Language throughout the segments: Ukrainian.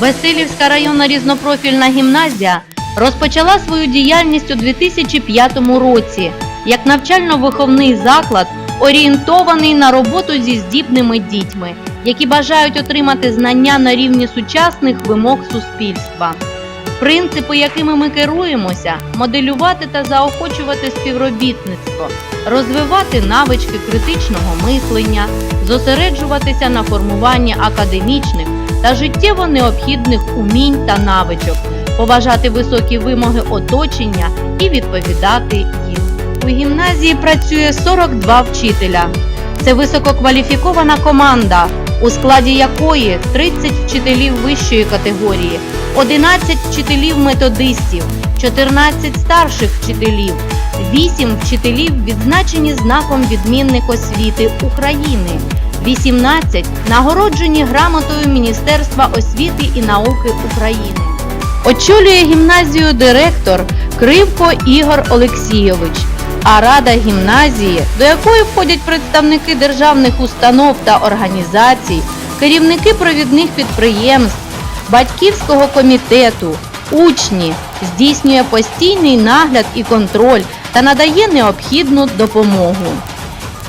Васильівська районна різнопрофільна гімназія розпочала свою діяльність у 2005 році як навчально-виховний заклад, орієнтований на роботу зі здібними дітьми, які бажають отримати знання на рівні сучасних вимог суспільства. Принципи, якими ми керуємося, моделювати та заохочувати співробітництво, розвивати навички критичного мислення, зосереджуватися на формуванні академічних та життєво необхідних умінь та навичок, поважати високі вимоги оточення і відповідати їм. У гімназії працює 42 вчителя. Це висококваліфікована команда, у складі якої 30 вчителів вищої категорії, 11 вчителів-методистів, 14 старших вчителів, 8 вчителів відзначені знаком відмінник освіти України, 18 нагороджені грамотою Міністерства освіти і науки України. Очолює гімназію директор Кривко Ігор Олексійович. А рада гімназії, до якої входять представники державних установ та організацій, керівники провідних підприємств, батьківського комітету, учні, здійснює постійний нагляд і контроль та надає необхідну допомогу.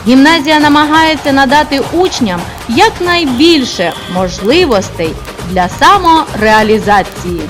Гімназія намагається надати учням якнайбільше можливостей для самореалізації.